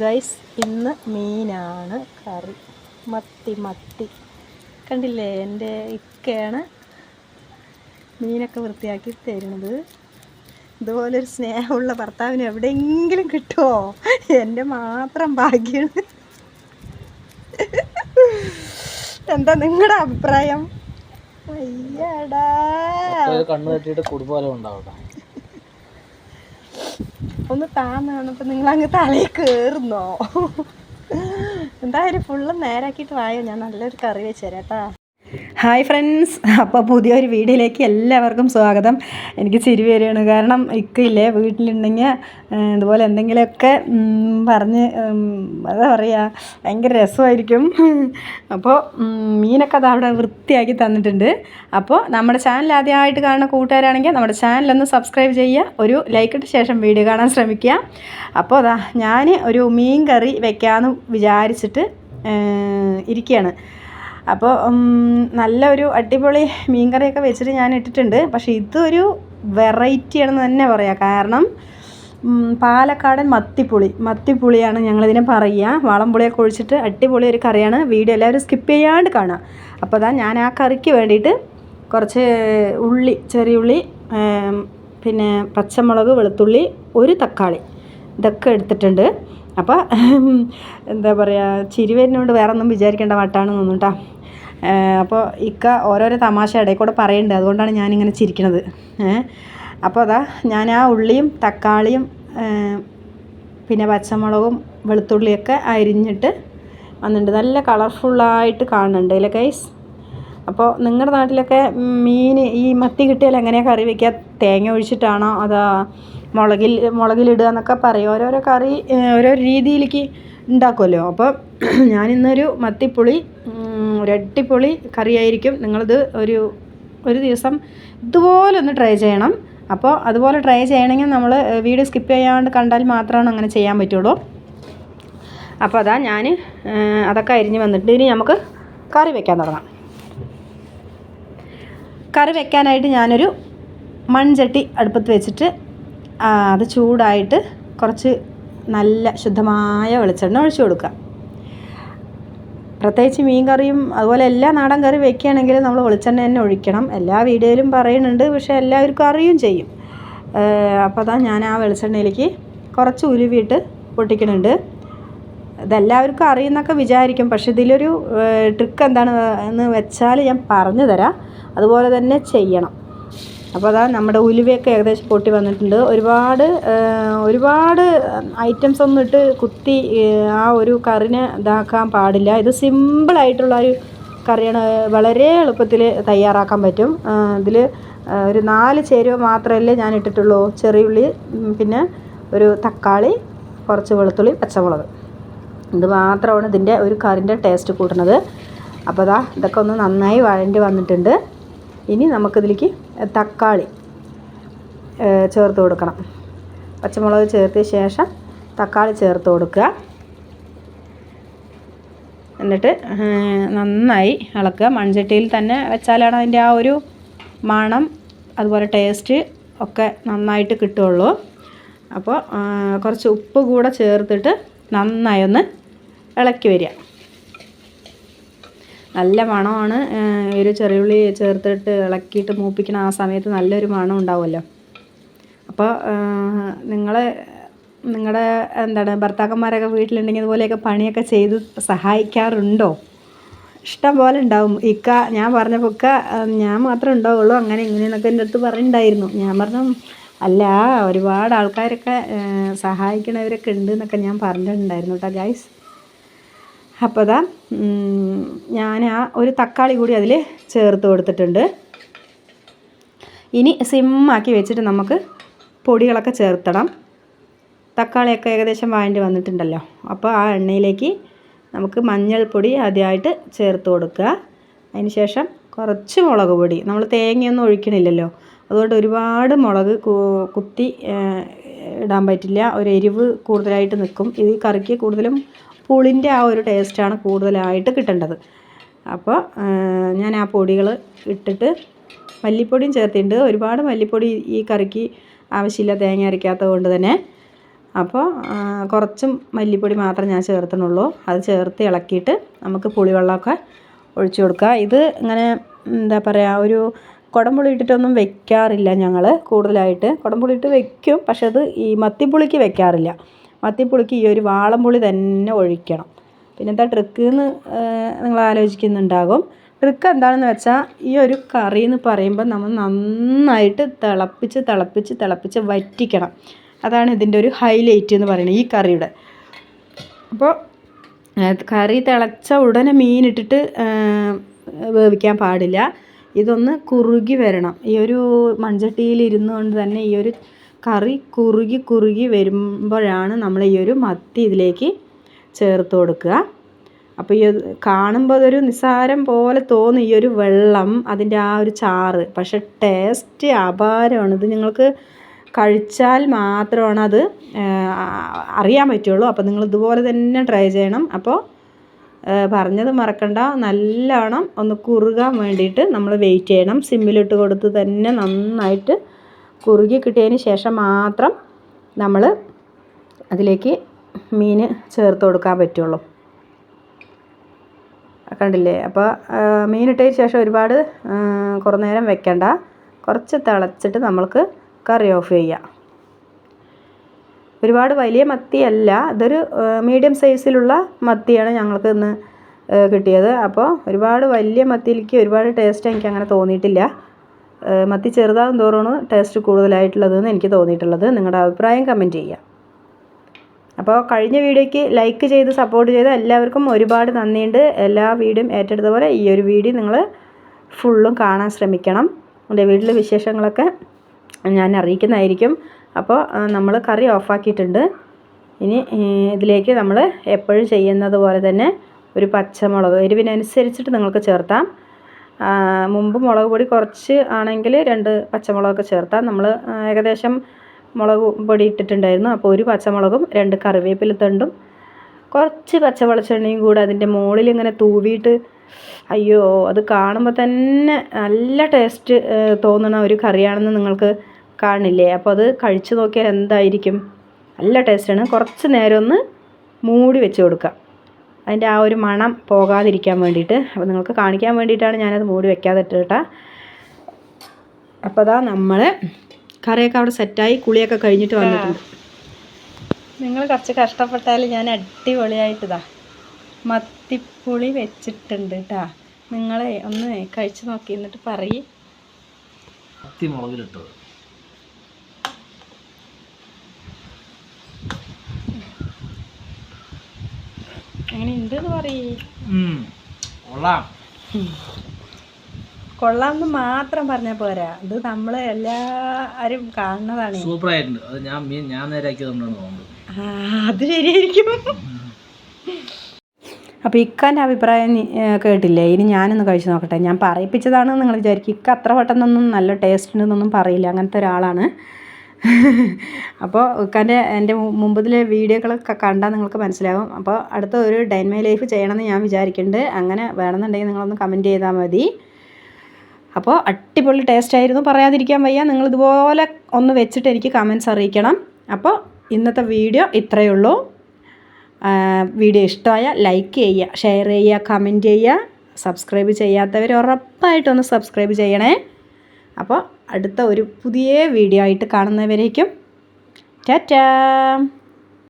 Guys ഇന്ന് മീനാണ് കറി. മത്തി മത്തി. കണ്ടില്ലേ? എന്റെ ഇക്കയാണ് മീനൊക്കെ വൃത്തിയാക്കി തരുന്നത്. ഇതുപോലൊരു സ്നേഹമുള്ള ഭർത്താവിന് എവിടെയെങ്കിലും കിട്ടുമോ എന്റെ മാത്രം ഭാഗ്യമാണ് എന്താ നിങ്ങളുടെ അഭിപ്രായം? അയ്യടാ. കണ്ണു കെട്ടിയിട്ട് കുടുംബം ഉണ്ടാവട്ടെ. ഒന്ന് താന്ന് കാണുമ്പോൾ നിങ്ങൾ അങ്ങ് തലയിൽ കയറുന്നോ എന്തായാലും ഫുള്ള് നേരാക്കിയിട്ട് വായോ? ഞാൻ നല്ലൊരു കറി വെച്ചു തരാം ഹായ് ഫ്രണ്ട്സ്. അപ്പോൾ പുതിയൊരു വീഡിയോയിലേക്ക് എല്ലാവർക്കും സ്വാഗതം. എനിക്ക് ചിരി വരികയാണ്. കാരണം ഇക്കയില്ലേ വീട്ടിലുണ്ടെങ്കിൽ ഇതുപോലെ എന്തെങ്കിലുമൊക്കെ പറഞ്ഞ് എന്താ പറയുക ഭയങ്കര രസമായിരിക്കും. അപ്പോൾ മീനൊക്കെ അത് അവിടെ വൃത്തിയാക്കി തന്നിട്ടുണ്ട്. അപ്പോൾ നമ്മുടെ ചാനൽ ആദ്യമായിട്ട് കാണുന്ന കൂട്ടുകാരാണെങ്കിൽ നമ്മുടെ ചാനലൊന്ന് സബ്സ്ക്രൈബ് ചെയ്യുക. ഒരു ലൈക്കിട്ട് ശേഷം വീഡിയോ കാണാൻ ശ്രമിക്കുക. അപ്പോൾ അതാ ഞാൻ ഒരു മീൻ കറി വെക്കാമെന്ന് വിചാരിച്ചിട്ട് ഇരിക്കുകയാണ് അപ്പോൾ നല്ല നല്ലൊരു അടിപൊളി മീൻ കറിയൊക്കെ വെച്ചിട്ട് ഞാൻ ഇട്ടിട്ടുണ്ട്. പക്ഷേ ഇതൊരു വെറൈറ്റിയാണെന്ന് തന്നെ പറയാം. കാരണം പാലക്കാടൻ മത്തിപ്പുളി. മത്തിപ്പുളിയാണ് ഞങ്ങളിതിനെ പറയുക. വാളംപുളിയൊക്കെ ഒഴിച്ചിട്ട് അടിപൊളി ഒരു കറിയാണ്. വീഡിയോ എല്ലാവരും സ്കിപ്പ് ചെയ്യാണ്ട് കാണുക. അപ്പോൾ അതാ ഞാൻ ആ കറിക്ക് വേണ്ടിയിട്ട് കുറച്ച് ഉള്ളി ചെറിയ ഉള്ളി പിന്നെ പച്ചമുളക് വെളുത്തുള്ളി ഒരു തക്കാളി ഇതൊക്കെ എടുത്തിട്ടുണ്ട്. അപ്പോൾ എന്താ പറയുക ചിരി വേറെ ഒന്നും വിചാരിക്കേണ്ട വട്ടാണ് തോന്നുന്നു അപ്പോൾ ഇക്ക ഓരോരോ തമാശ ഇടയിൽ കൂടെ പറയുന്നുണ്ട് അതുകൊണ്ടാണ് ഞാനിങ്ങനെ ചിരിക്കണത്. അപ്പോൾ അതാ ഞാൻ ആ ഉള്ളിയും തക്കാളിയും പിന്നെ പച്ചമുളകും വെളുത്തുള്ളിയൊക്കെ അരിഞ്ഞിട്ട് വന്നിട്ടുണ്ട്. നല്ല കളർഫുള്ളായിട്ട് കാണുന്നുണ്ട് അല്ലേ ഗൈസ് അപ്പോൾ നിങ്ങളുടെ നാട്ടിലൊക്കെ മീൻ ഈ മത്തി കിട്ടിയാൽ എങ്ങനെയാണ് കറി വയ്ക്കുക തേങ്ങ ഒഴിച്ചിട്ടാണോ അതാ മുളകിൽ മുളകിലിടുക എന്നൊക്കെ പറയും? ഓരോരോ കറി ഓരോ രീതിയിലേക്ക് ഉണ്ടാക്കുമല്ലോ അപ്പോൾ ഞാനിന്നൊരു മത്തിപ്പുളി ഒരട്ടിപ്പൊളി കറിയായിരിക്കും നിങ്ങളിത് ഒരു ഒരു ദിവസം ഇതുപോലെ ഒന്ന് ട്രൈ ചെയ്യണം. അപ്പോൾ അതുപോലെ ട്രൈ ചെയ്യണമെങ്കിൽ നമ്മൾ വീഡിയോ സ്കിപ്പ് ചെയ്യാണ്ട് കണ്ടാൽ മാത്രമാണ് അങ്ങനെ ചെയ്യാൻ പറ്റുള്ളൂ. അപ്പോൾ അതാ ഞാൻ അതൊക്കെ അരിഞ്ഞ് വന്നിട്ട് ഇനി നമുക്ക് കറി വെക്കാൻ തുടങ്ങാം. കറി വെക്കാനായിട്ട് ഞാനൊരു മൺചട്ടി അടുപ്പത്ത് വെച്ചിട്ട് അത് ചൂടായിട്ട് കുറച്ച് നല്ല ശുദ്ധമായ വെളിച്ചെണ്ണ ഒഴിച്ചു കൊടുക്കുക. പ്രത്യേകിച്ച് മീൻ കറിയും അതുപോലെ എല്ലാ നാടൻ കറി വെക്കുകയാണെങ്കിൽ നമ്മൾ വെളിച്ചെണ്ണ തന്നെ ഒഴിക്കണം. എല്ലാ വീഡിയോയിലും പറയുന്നുണ്ട് പക്ഷേ എല്ലാവർക്കും അറിയും ചെയ്യും. അപ്പോൾ അതാ ഞാൻ ആ വെളിച്ചെണ്ണയിലേക്ക് കുറച്ച് ഉരുവിയിട്ട് പൊട്ടിക്കുന്നുണ്ട്. ഇതെല്ലാവർക്കും അറിയുന്നൊക്കെ വിചാരിക്കും. പക്ഷെ ഇതിലൊരു ട്രിക്ക് എന്താണ് എന്ന് വെച്ചാൽ ഞാൻ പറഞ്ഞു തരാം. അതുപോലെ തന്നെ ചെയ്യണം. അപ്പോൾ അതാ നമ്മുടെ ഉലുവയൊക്കെ ഏകദേശം പൊട്ടി വന്നിട്ടുണ്ട്. ഒരുപാട് ഒരുപാട് ഐറ്റംസ് ഒന്നും ഇട്ട് കുത്തി ആ ഒരു കറിനെ ഇതാക്കാൻ പാടില്ല. ഇത് സിമ്പിളായിട്ടുള്ള ഒരു കറിയാണ്. വളരെ എളുപ്പത്തിൽ തയ്യാറാക്കാൻ പറ്റും. ഇതിൽ ഒരു നാല് ചേരുവ മാത്രമല്ലേ ഞാൻ ഇട്ടിട്ടുള്ളൂ. ചെറിയുള്ളി പിന്നെ ഒരു തക്കാളി കുറച്ച് വെളുത്തുള്ളി പച്ചമുളക്. ഇത് മാത്രമാണ് ഇതിന്റെ ഒരു കറിന്റെ ടേസ്റ്റ് കൂട്ടുന്നത്. അപ്പോൾ അതാ ഇതൊക്കെ ഒന്ന് നന്നായി വഴണ്ടി വന്നിട്ടുണ്ട്. ഇനി നമുക്കിതിലേക്ക് തക്കാളി ചേർത്ത് കൊടുക്കണം. പച്ചമുളക് ചേർത്ത ശേഷം തക്കാളി ചേർത്ത് കൊടുക്കുക. എന്നിട്ട് നന്നായി ഇളക്കുക. മൺചട്ടിയിൽ തന്നെ വെച്ചാലാണ് അതിന്റെ ആ ഒരു മണം അതുപോലെ ടേസ്റ്റ് ഒക്കെ നന്നായിട്ട് കിട്ടുള്ളൂ അപ്പോൾ കുറച്ച് ഉപ്പ് കൂടെ ചേർത്തിട്ട് നന്നായി ഒന്ന് ഇളക്കി വരിക. നല്ല മണമാണ്. ഒരു ചെറിയുള്ളി ചേർത്തിട്ട് ഇളക്കിയിട്ട് മൂപ്പിക്കണ ആ സമയത്ത് നല്ലൊരു മണം ഉണ്ടാവുമല്ലോ. അപ്പോൾ നിങ്ങൾ നിങ്ങളുടെ എന്താണ് ഭർത്താക്കന്മാരൊക്കെ വീട്ടിലുണ്ടെങ്കിൽ ഇതുപോലെയൊക്കെ പണിയൊക്കെ ചെയ്ത് സഹായിക്കാറുണ്ടോ? ഇഷ്ടം പോലെ ഉണ്ടാവും. ഇക്ക ഞാൻ പറഞ്ഞപ്പോൾ ഇക്ക ഞാൻ മാത്രമേ ഉണ്ടാവുള്ളൂ. അങ്ങനെ ഇങ്ങനെയെന്നൊക്കെ എന്റെ അടുത്ത് പറഞ്ഞിട്ടുണ്ടായിരുന്നു. ഞാൻ പറഞ്ഞു അല്ല ഒരുപാട് ആൾക്കാരൊക്കെ സഹായിക്കണവരൊക്കെ ഉണ്ട് എന്നൊക്കെ ഞാൻ പറഞ്ഞിട്ടുണ്ടായിരുന്നു കേട്ടോ ഗൈസ്. അപ്പോൾ അതാ ഞാൻ ആ ഒരു തക്കാളി കൂടി അതിൽ ചേർത്ത് കൊടുത്തിട്ടുണ്ട്. ഇനി സിമ്മാക്കി വെച്ചിട്ട് നമുക്ക് പൊടികളൊക്കെ ചേർത്തണം തക്കാളിയൊക്കെ ഏകദേശം വാണ്ടി വന്നിട്ടുണ്ടല്ലോ. അപ്പോൾ ആ എണ്ണയിലേക്ക് നമുക്ക് മഞ്ഞൾപ്പൊടി ആദ്യമായിട്ട് ചേർത്ത് കൊടുക്കുക. അതിന് ശേഷം കുറച്ച് മുളക് പൊടി. നമ്മൾ തേങ്ങയൊന്നും ഒഴിക്കണില്ലല്ലോ. അതുകൊണ്ട് ഒരുപാട് മുളക് കുത്തി ഇടാൻ പറ്റില്ല. ഒരു എരിവ് കൂടുതലായിട്ട് നിൽക്കും. ഇത് കറിക്ക് കൂടുതലും പുളിന്റെ ആ ഒരു ടേസ്റ്റാണ് കൂടുതലായിട്ട് കിട്ടേണ്ടത്. അപ്പോൾ ഞാൻ ആ പൊടികൾ ഇട്ടിട്ട് മല്ലിപ്പൊടിയും ചേർത്തിട്ടുണ്ട്. ഒരുപാട് മല്ലിപ്പൊടി ഈ കറിക്ക് ആവശ്യമില്ല തേങ്ങ അരയ്ക്കാത്തത് കൊണ്ട് തന്നെ. അപ്പോൾ കുറച്ചും മല്ലിപ്പൊടി മാത്രം ഞാൻ ചേർത്തണുള്ളൂ അത് ചേർത്ത് ഇളക്കിയിട്ട് നമുക്ക് പുളിവെള്ളമൊക്കെ ഒഴിച്ചു കൊടുക്കുക ഇത് ഇങ്ങനെ എന്താ പറയുക ഒരു കുടംപുളി ഇട്ടിട്ടൊന്നും വെക്കാറില്ല ഞങ്ങൾ കൂടുതലായിട്ട്. കുടംപുളി ഇട്ട് വെക്കും പക്ഷെ അത് ഈ മത്തിപ്പുളിക്ക് വെക്കാറില്ല. മത്തിപ്പുളിക്ക് ഈ ഒരു വാളംപുളി തന്നെ ഒഴിക്കണം. പിന്നെന്താ ട്രിക്ക് എന്ന് നിങ്ങൾ ആലോചിക്കുന്നുണ്ടാകും. ട്രിക്ക് എന്താണെന്ന് വെച്ചാൽ ഈ ഒരു കറി എന്ന് പറയുമ്പോൾ നമ്മൾ നന്നായിട്ട് തിളപ്പിച്ച് തിളപ്പിച്ച് തിളപ്പിച്ച് വറ്റിക്കണം. അതാണ് ഇതിന്റെ ഒരു ഹൈലൈറ്റ് എന്ന് പറയുന്നത് ഈ കറിയുടെ. അപ്പോൾ കറി തിളച്ച ഉടനെ മീനിട്ടിട്ട് വേവിക്കാൻ പാടില്ല. ഇതൊന്ന് കുറുകി വരണം. ഈ ഒരു മൺചട്ടിയിൽ ഇരുന്നുകൊണ്ട് തന്നെ ഈ ഒരു കറി കുറുകി കുറുകി വരുമ്പോഴാണ് നമ്മൾ ഈ ഒരു മത്തി ഇതിലേക്ക് ചേർത്ത് കൊടുക്കുക. അപ്പോൾ ഈ കാണുമ്പോൾ അതൊരു നിസ്സാരം പോലെ തോന്നും. ഈ ഒരു വെള്ളം അതിന്റെ ആ ഒരു ചാറ്. പക്ഷെ ടേസ്റ്റ് അപാരമാണ്. ഇത് നിങ്ങൾക്ക് കഴിച്ചാൽ മാത്രമാണ് അത് അറിയാൻ പറ്റുള്ളൂ. അപ്പോൾ നിങ്ങൾ ഇതുപോലെ തന്നെ ട്രൈ ചെയ്യണം. അപ്പോൾ പറഞ്ഞത് മറക്കണ്ട. നല്ലോണം ഒന്ന് കുറുകാൻ വേണ്ടിയിട്ട് നമ്മൾ വെയിറ്റ് ചെയ്യണം. സിമ്മിലിട്ട് കൊടുത്ത് തന്നെ നന്നായിട്ട് കുറുകി കിട്ടിയതിന് ശേഷം മാത്രം നമ്മൾ അതിലേക്ക് മീൻ ചേർത്ത് കൊടുക്കാൻ പറ്റുള്ളൂ. കണ്ടില്ലേ? അപ്പോൾ മീനിട്ടതിന് ശേഷം ഒരുപാട് കുറേ നേരം വെക്കണ്ട. കുറച്ച് തിളച്ചിട്ട് നമ്മൾക്ക് കറി ഓഫ് ചെയ്യാം. ഒരുപാട് വലിയ മത്തിയല്ല. ഇതൊരു മീഡിയം സൈസിലുള്ള മത്തിയാണ് ഞങ്ങൾക്ക് ഇന്ന് കിട്ടിയത്. അപ്പോൾ ഒരുപാട് വലിയ മത്തിയിലേക്ക് ഒരുപാട് ടേസ്റ്റ് എനിക്ക് അങ്ങനെ തോന്നിയിട്ടില്ല മത്തി ചെറുതാകും തോറുമാണ് ടേസ്റ്റ് കൂടുതലായിട്ടുള്ളതെന്ന് എനിക്ക് തോന്നിയിട്ടുള്ളത്. നിങ്ങളുടെ അഭിപ്രായം കമന്റ് ചെയ്യുക. അപ്പോൾ കഴിഞ്ഞ വീഡിയോയ്ക്ക് ലൈക്ക് ചെയ്ത് സപ്പോർട്ട് ചെയ്ത എല്ലാവർക്കും ഒരുപാട് നന്ദിയുണ്ട്. എല്ലാ വീഡിയോയും ഏറ്റെടുത്ത പോലെ ഈ ഒരു വീഡിയോ നിങ്ങൾ ഫുള്ളും കാണാൻ ശ്രമിക്കണം. എന്റെ വീട്ടിലെ വിശേഷങ്ങളൊക്കെ ഞാൻ അറിയിക്കുന്നതായിരിക്കും. അപ്പോൾ നമ്മൾ കറി ഓഫാക്കിയിട്ടുണ്ട്. ഇനി ഇതിലേക്ക് നമ്മൾ എപ്പോഴും ചെയ്യുന്നത് പോലെ തന്നെ ഒരു പച്ചമുളക് എരിവിനനുസരിച്ചിട്ട് നിങ്ങൾക്ക് ചേർത്താം. മുമ്പ് മുളക് പൊടി കുറച്ച് ആണെങ്കിൽ രണ്ട് പച്ചമുളകൊക്കെ ചേർത്താം. നമ്മൾ ഏകദേശം മുളക് പൊടി ഇട്ടിട്ടുണ്ടായിരുന്നു. അപ്പോൾ ഒരു പച്ചമുളകും രണ്ട് കറിവേപ്പില തണ്ടും കുറച്ച് പച്ച വെളിച്ചെണ്ണയും കൂടെ അതിന്റെ മുകളിൽ ഇങ്ങനെ തൂവിയിട്ട് അയ്യോ അത് കാണുമ്പോൾ തന്നെ നല്ല ടേസ്റ്റ് തോന്നുന്ന ഒരു കറിയാണെന്ന് നിങ്ങൾക്ക് കാണില്ലേ? അപ്പോൾ അത് കഴിച്ചു നോക്കിയാൽ എന്തായിരിക്കും? നല്ല ടേസ്റ്റാണ് കുറച്ച് നേരം ഒന്ന് മൂടി വെച്ച് കൊടുക്കുക. അതിന്റെ ആ ഒരു മണം പോകാതിരിക്കാൻ വേണ്ടിയിട്ട്. അപ്പോൾ നിങ്ങൾക്ക് കാണിക്കാൻ വേണ്ടിയിട്ടാണ് ഞാനത് മൂടി വെക്കാതെ ഇട്ടിട്ടാ അപ്പോൾ അതാ നമ്മൾ കറിയൊക്കെ അവിടെ സെറ്റായി കുളിയൊക്കെ കഴിഞ്ഞിട്ട് വന്നിട്ടുണ്ട്. നിങ്ങൾ കുറച്ച് കഷ്ടപ്പെട്ടാൽ ഞാൻ അടിപൊളിയായിട്ടിതാ മത്തിപ്പുളി വെച്ചിട്ടുണ്ട് കേട്ടാ. നിങ്ങളെ ഒന്ന് കഴിച്ചു നോക്കി എന്നിട്ട് പറയും. മത്തി അങ്ങനെ ഉണ്ട് എന്ന് പറയ്. കൊള്ളാം കൊള്ളാമെന്ന് മാത്രം പറഞ്ഞാൽ പോരാ. ഇത് നമ്മൾ എല്ലാവരും കാണുന്നതാണ്. സൂപ്പർ ആയിട്ടുണ്ട് അത് ഞാൻ മീൻ ഞാൻ നേരാക്കിയതുകൊണ്ടാണ് അത് ശരിയായിരിക്കും. അപ്പോൾ ഇക്കാന്റെ അഭിപ്രായം കേട്ടില്ലേ? ഇനി ഞാനൊന്ന് കഴിച്ചു നോക്കട്ടെ. ഞാൻ പറയിപ്പിച്ചതാണെന്ന് നിങ്ങൾ വിചാരിക്കും. ഇക്ക അത്ര പെട്ടെന്നൊന്നും നല്ല ടേസ്റ്റ് ഉണ്ടെന്നൊന്നും പറയില്ല. അങ്ങനത്തെ ഒരാളാണ്. അപ്പോൾ ഇക്കാന്റെ എന്റെ മുമ്പതിലെ വീഡിയോകളൊക്കെ കണ്ടാൽ നിങ്ങൾക്ക് മനസ്സിലാകും അപ്പോൾ അടുത്ത ഒരു ഡൈൻ മൈ ലൈഫ് ചെയ്യണമെന്ന് ഞാൻ വിചാരിക്കുന്നുണ്ട് അങ്ങനെ വേണമെന്നുണ്ടെങ്കിൽ നിങ്ങളൊന്ന് കമന്റ് ചെയ്താൽ മതി. അപ്പോൾ അടിപൊളി ടേസ്റ്റ് ആയിരുന്നു. പറയാതിരിക്കാൻ വയ്യ. നിങ്ങൾ ഇതുപോലെ ഒന്ന് വെച്ചിട്ട് എനിക്ക് കമൻസ് അറിയിക്കണം. അപ്പോൾ ഇന്നത്തെ വീഡിയോ ഇത്രയേ ഉള്ളൂ. വീഡിയോ ഇഷ്ടമായ ലൈക്ക് ചെയ്യുക ഷെയർ ചെയ്യുക കമന്റ് ചെയ്യുക. സബ്സ്ക്രൈബ് ചെയ്യാത്തവർ ഉറപ്പായിട്ടൊന്ന് സബ്സ്ക്രൈബ് ചെയ്യണേ. അപ്പോൾ അടുത്ത ഒരു പുതിയ വീഡിയോ ആയിട്ട് കാണുന്നവരേക്കും ടാറ്റാ.